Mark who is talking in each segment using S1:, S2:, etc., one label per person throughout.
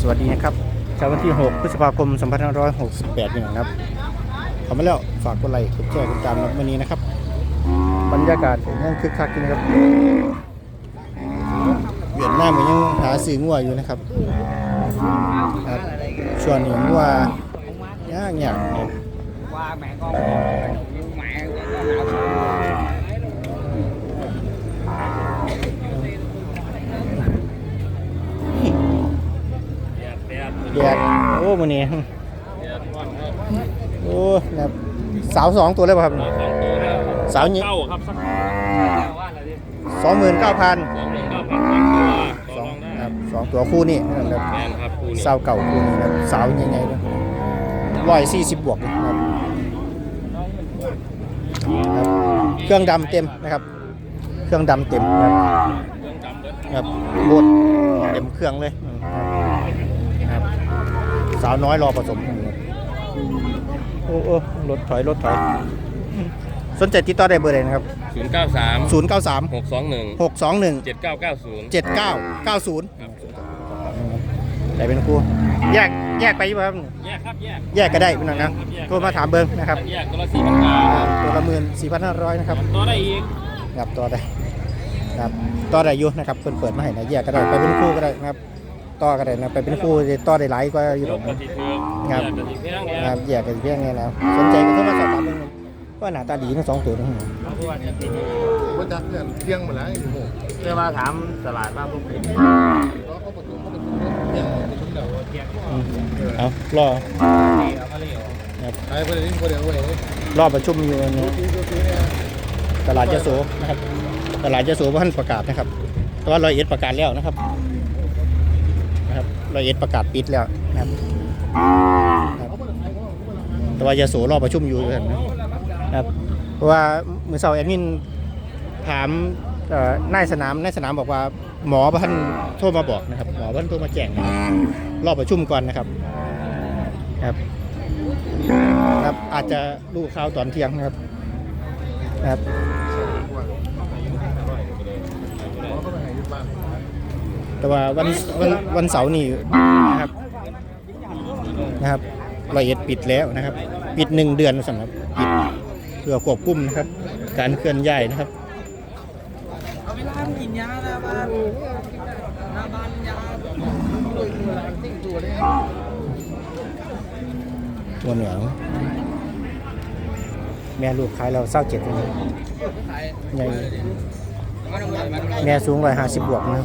S1: สวัสดีนะครับเช้าวันที่ 6 พฤษภาคม 2568นี่นะครับขอมาแล้วฝากกดไลค์กดแชร์กดตามนะวันนี้นะครับ บรรยากาศยังคึกคักอยู่นะครับเวียดนามยังหาซื้องัวอยู่นะครับครับช่วงนี้งัวยากยากครับ
S2: qua mẹ
S1: แดดโอ้มื้อนี้โอ้นะครับสาวสองตัวเลยป่ะครับ สาวนี้
S3: เข้าครับสัก
S1: สองหมื่นเก้าพัน
S3: สองหมื่นเก้าพันสองตัว
S1: ส
S3: ต่
S1: อ
S3: องรองได้
S1: ครับสองตัวคู่นี่นะครับ
S3: แมนครับคู่นี้
S1: สาวเก่าคู่นี้นะครับสาวยังไงนะร้อยสี่สิบบวกนะครับครับเครื่องดำเต็มนะครับ เครื่องดำเต็มนะครับ
S3: เครื่องจำเบิด
S1: ครับบดเต็มเครื่องเลยครับ สาวน้อยรอผสมโอ้โอ้รถถอยรถถอย สนใจติดต่อได้เบอร์เลยนะครับ
S3: ศูนย์เก้าสาม
S1: 0 9 3
S3: หกสองหนึ่ง
S1: 6 2 1
S3: เจ็ดเก้าเก้าศูนย์
S1: 7 9 9 0
S3: ครับ
S1: ได้เป็นครูแยกแยกไปอยู่ครับ
S3: แยกครับแยก
S1: แยกก็ได้พี่น้องนะโทรมาถามเบิ้งนะครับ
S3: แยกตัวละสี่พันบาท
S1: ตัวละหมื่นสี่พันห้าร้อยนะครับ
S3: ต่อได้อีก
S1: ครับต่อได้ครับต่อได้อยู่นะครับเปิดเปิดมาให้นะแยกก็ได้ไปเป็นคู่ก็ได้นะครับ ต่อก็ได้นะไปเป็นคู่ต่อได้หลายกว่าอยู่
S3: ย
S1: หรอก
S3: กกระ
S1: นะ
S3: ติเทือก
S1: ครับ
S3: แยกกระติเพียงแย
S1: ครั
S3: ก
S1: บแยกกันเพียงไงนะสนใจก็โทรมาสอบถามเบิ้งว่าหน้าตาดีทั้งสองตัวทั้งนั้น
S4: ว่าจักเนี่ยเที่ยงหมดแล้วอยู่หมู่
S3: เรียกว่าถามตลาดว่าพวกเป็น
S4: แล้วเขาประตูเขาประตูเที่ยงประตูเดียว
S1: อืมเอารอ
S4: ไอ้คนนี้คนเดียวเว้ย
S1: รอบประชุมอยู่อันนี้
S4: ทีตัวทีเนี่ย
S1: ตลาดยโสนะครับ ตลาดยโสว่าท่านประกาศนะครับแต่ว่าร้อยเอ็ดประกาศแล้วนะครับนะค ร้อยเอ็ดประกาศปิดแล้วนะครับแต่ว่ายาโสรอบประชุมอยู่กันนะครับเพราะว่ามือเช้าแอดมินถามนายสนามนายสนามบอกว่าหมอท่านโทรมาบอกนะครับ หมอท่านโทรมาแจ้งรอบประชุมก่อนนะครับครับ ครับอาจจะรู้ข่าวตอนเที่ยงนะครับครับ แต่ว่าวันวันวันเสาร์นี่นะครับนะครับรายละเอียดปิดแล้วนะครับ ปิดหนึ่งเดือนสำหรับปิดเพื่อควบคุมนะครับ การเคลื่อนย้ายนะครับ
S2: กินยาหน้าบ้านหน้าบ้านยา
S1: ตัวเหนือแม่ลูกขายเราเศร้าเจ็ดเลยใหญ่แม่สูงร้อยห้าสิบบวกนะ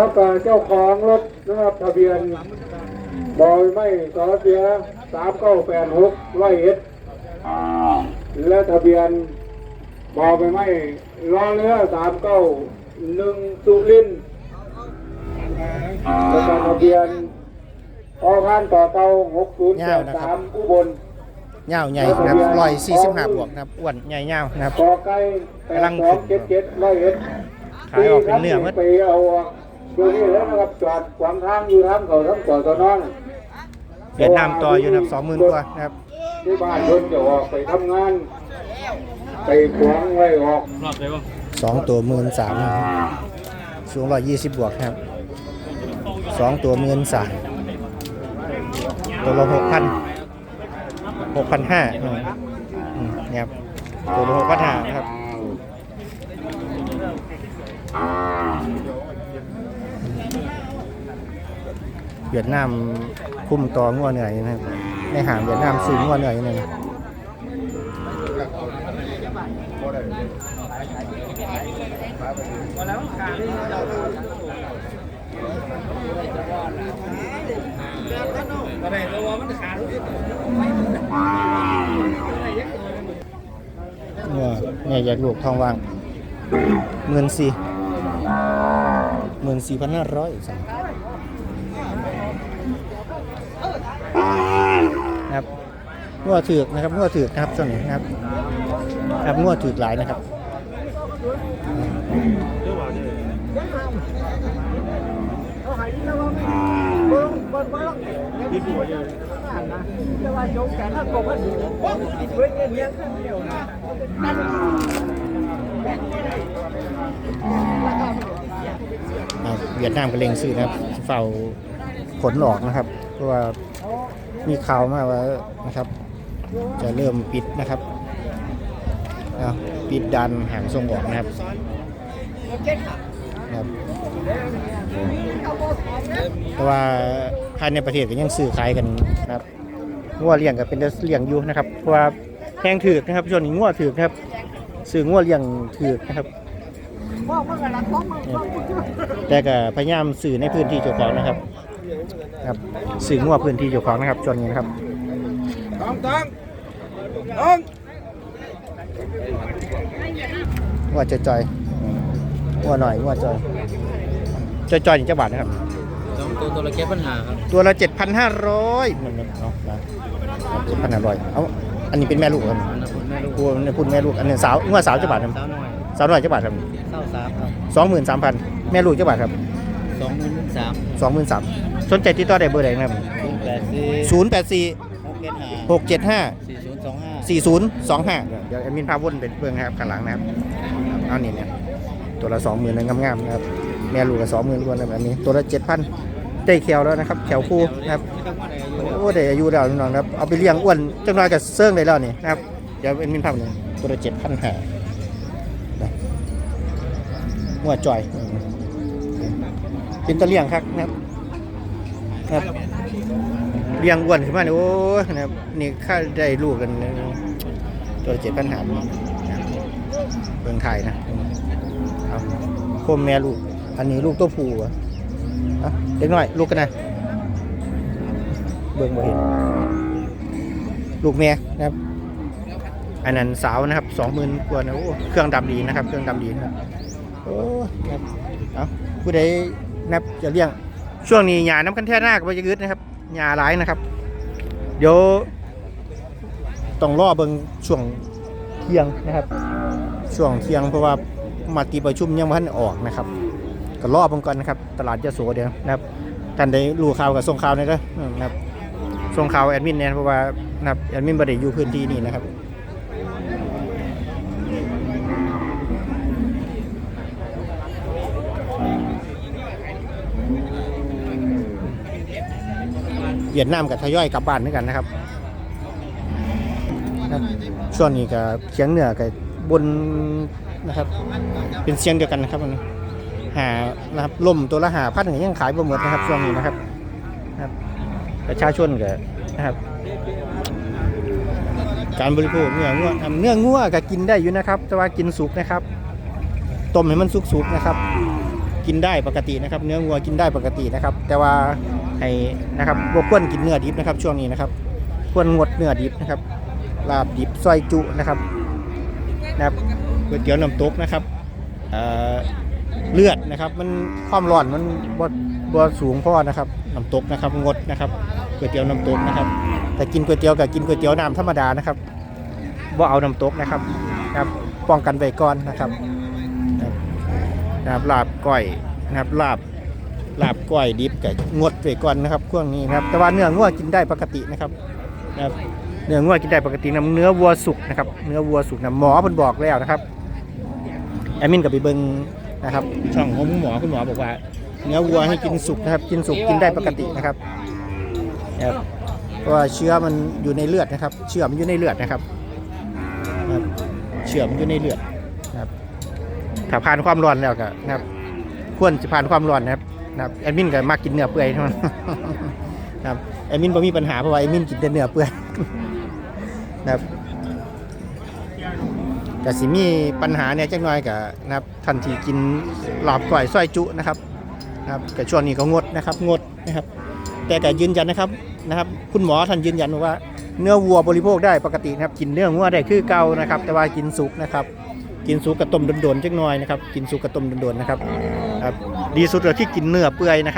S1: ขา
S5: ก็เจ้าของรถนะครับทะเบียนบอยไม่สอเสียสามเก้าแปดหกร้อยเอ็ดและทะเบียนบอไปไม่รอเรือสามเก้าหนึ่งสุรินทร์แล้วก็ทะเบียนออพันต่อเตาหกศูนย์แปดสามอุบล
S1: เงาวใหญ่นะครับร้อยสี่สิบห้าบวกนะครับอ้วนใหญ่เงาวนะครับ
S5: กอไก่แปดสองเจ็ดเจ็ดร้อยเอ็ด
S1: ขายออกเป็นเนื้อหมด
S5: ไปเอา ดูนี่แล้วนะครับจอดขวางทางอยู่ทางเขาทั้งก่อตอนอน
S1: เวียดนามต่ออยู่นะครับสองหมื่นกว่านะครับ
S5: ที่บ้านเพิ่นจะออกไปทำงาน ไปขวางไว้ออก
S3: รอบเลยว่า
S1: สองตัวหมื่นสามสูงร้อยยี่สิบบวกนะครับสองตัวหมื่นสามตัวละหกพันหกพันห้าเนี่ยครับตัวละหกพันห้านะครับ เวียดนามคุ้มต่องัวเหนื่อยนะครับในหางเวียดนามสูงงัวเหนื่อยนึง
S2: อะ
S1: เนี่ยเนี่อยากลูกทองว่างหมื่นสี่หมื่นสี่พันห้าร้อยสั่ง นะครับงัวถือกนะครับงัวถือกนะครับช่วงนี้นะครับ ครับงัวถือกหลายนะครับเวียดนามก็เล็งซื้อนะครับเฝ้าผลออกนะครับ เพราะว่า มีข่าวมาว่านะครับ จะเริ่มปิดนะครับปิดดันหางส่งออกนะครับนะครับแต่ว่าภายในประเทศก็ยังซื้อขายกันนะครับงัวเลี้ยงก็เป็นเลี้ยงอยู่นะครับเพราะว่าแพงถือนะครับช่วงนี้งัวถือนะครับซื้องัวเลี้ยงถือนะครับแต่ก็พยายามสื่อในพื้นที่เจ้าของนะครับ ครับสื่อมั่วพื้นที่เจ้าของนะครับจนนี้นะครับ
S2: ต้องต้องต้อง
S1: ว่าจอยๆว่าหน่อยว่าจอยจอยจอยๆนี่จะบาทนะครับ
S3: สองตัวตัวละแก้ปัญหาครับ
S1: ตัวละเจ็ดพันห้าร้อยมันเอาเจ็ดพันห้าร้อยเอาอันนี้เป็นแม่ลูกครับ
S3: อันนั้นคุณแม่ลูก
S1: ตัวนี้พูดแม่ลูกอันนี้สาวเมื่อสาวจะบาทครับ
S3: สาวน้อย
S1: สาวหน่อยจะบาทครับ
S3: เศร้าสามครับ
S1: สองหมื่นสามพันแม่ลูกจะบาทครับ
S3: สองหมื่นสาม
S1: สองหมื่นสามสนใจติดต่อได้เบอร์ใดครับ
S3: ศูนย์แปดสี่
S1: ศูนย์แปดสี่
S3: หกเจ็ดห้า
S1: หกเจ็ดห้า
S3: สี่ศูนย์สองห้า
S1: เดี๋ยวแอดมินพาวนเป็นเบื้องนะครับข้างหลังนะครับเอานี่เนี่ยตัวละ20,000นงามๆนะครับแม่ลูกก็20,000รวนแบบนี้ ตัวละ7,000ได้แควแล้วนะครับแควคู่นะครับโอ้ได้อายุแล้วน้องๆครับเอาไปเลี้ยงอ้วนจังน้อยกับเซิร์งได้แล้วนี่นะครับเดี๋ยวแอดมินพาหนึ่งตัวละ7,500นะหัวจ่อย เป็นตะเลียงครับนะครับครับเลี้ยงอ้วนขึ้นมาเนี่ยโอ้นะครับนี่ค่าได้ลูกกันตัวเจ็ดพันหาเบิ่งไทยนะเอาโคมแม่ลูก อันนี้ลูกตัวผู้เหรอะเอาเด็กน้อย ลูกกันนะเบิ่งบ่เห็น ลูกแม่นะครับ อันนั้นสาวนะครับสองหมื่นกว่านะโอ้เครื่องดำดีนะครับ เครื่องดำดีนะครับโอ้นะครับเอา ผู้ใดนับจะเลี้ยง ช่วงนี้หยาน้ำกันแท่หน้าก็ไปจะกึดนะครับหยาหลายนะครับ เดี๋ยวต้องรอเบิงช่วงเที่ยงนะครับ ช่วงเที่ยงเพราะว่ามาตีประชุมยังไม่ทันออกนะครับ ก็รอเบิงก่อนนะครับ ตลาดยะโสเดี๋ยวนะครับท่านได้รู้ข่าวกับส่งข่าวหน่อยเด้อนะครับส่งข่าวแอดมินเนี่ยเพราะว่านะครับแอดมินบ่ได้อยู่พื้นที่นี่นะครับ เวียดนามกับทยอยกลับบ้านด้วยกันนะครับ ช่วงนี้กับเชียงเหนือกับบนนะครับ เป็นเชียงเดียวกันนะครับมันหานะครับล่มตัวละหาพันยังขายบ่หมดนะครับช่วงนี้นะครับนะครับประชาชนกับนะครับ การบริโภคเนื้องัวทำเนื้องัวก็กินได้อยู่นะครับ แต่ว่ากินสุกนะครับต้มให้มันสุกๆนะครับ กินได้ปกตินะครับ เนื้องัวกินได้ปกตินะครับ แต่ว่า ให้นะครับบวควรกินเนื้อดิบนะครับ ช่วงนี้นะครับ ควรงดเนื้อดิบนะครับ ลาบดิบซอยจุนะครับนะครับก๋วยเตี๋ยวน้ำตกนะครับเลือดนะครับมันความร้อนมันบ่บ่สูงพอนะครับน้ำตกนะครับงดนะครับก๋วยเตี๋ยวน้ำตกนะครับ แต่กินก๋วยเตี๋ยวกับกินก๋วยเตี๋ยวน้ำธรรมดานะครับบ่าเอาน้ำตกนะครับนะครับป้องกันไว้ก่อนนะครับนะครับลาบก้อยนะครับลาบ ลาบก้อยดิบกับงดไปก่อนนะครับช่วงนี้นะครับแต่ว่าเนื้องัวกินได้ปกตินะครับนะครับเนื้องัวกินได้ปกตินะเนื้อวัวสุกนะครับเนื้อวัวสุกนะหมอเพิ่นบอกแล้วนะครับแอดมินกับไปเบิงนะครับ ช่องของหมอคุณหมอบอกว่า เนื้อวัวให้กินสุกนะครับ กินสุกกินได้ปกตินะครับนะครับเพราะว่าเชื้อมันอยู่ในเลือดนะครับ เชื้อมันอยู่ในเลือดนะครับนะครับเชื้อมันอยู่ในเลือดนะครับถ้าผ่านความร้อนแล้วก็นะครับ ควรจะผ่านความร้อนนะครับ นะครับแอดมินก็มักกินเนื้อเปื่อยเท่านั้นครับแอดมินบ่มีปัญหาเพราะว่าแอดมินกินแต่เนื้อเปื่อยนะครับแต่สิมีปัญหาเนี่ยจักหน่อยกับนะครับทันทีกินหลาบก่อยซอยจุนะครับนะครับแต่ช่วงนี้ก็งดนะครับงดนะครับ แต่ก็ยืนยันนะครับนะครับ คุณหมอท่านยืนยันว่าเนื้อวัวบริโภคได้ปกตินะครับ กินเนื้องัวได้คือเก่านะครับ แต่ว่ากินสุกนะครับ กินสุกกระต้มโดนๆจักหน่อยนะครับ กินสุกกระต้มโดนๆนะครับ ครับ ดีสุดเลยที่กินเนื้อเปื่อยนะครับ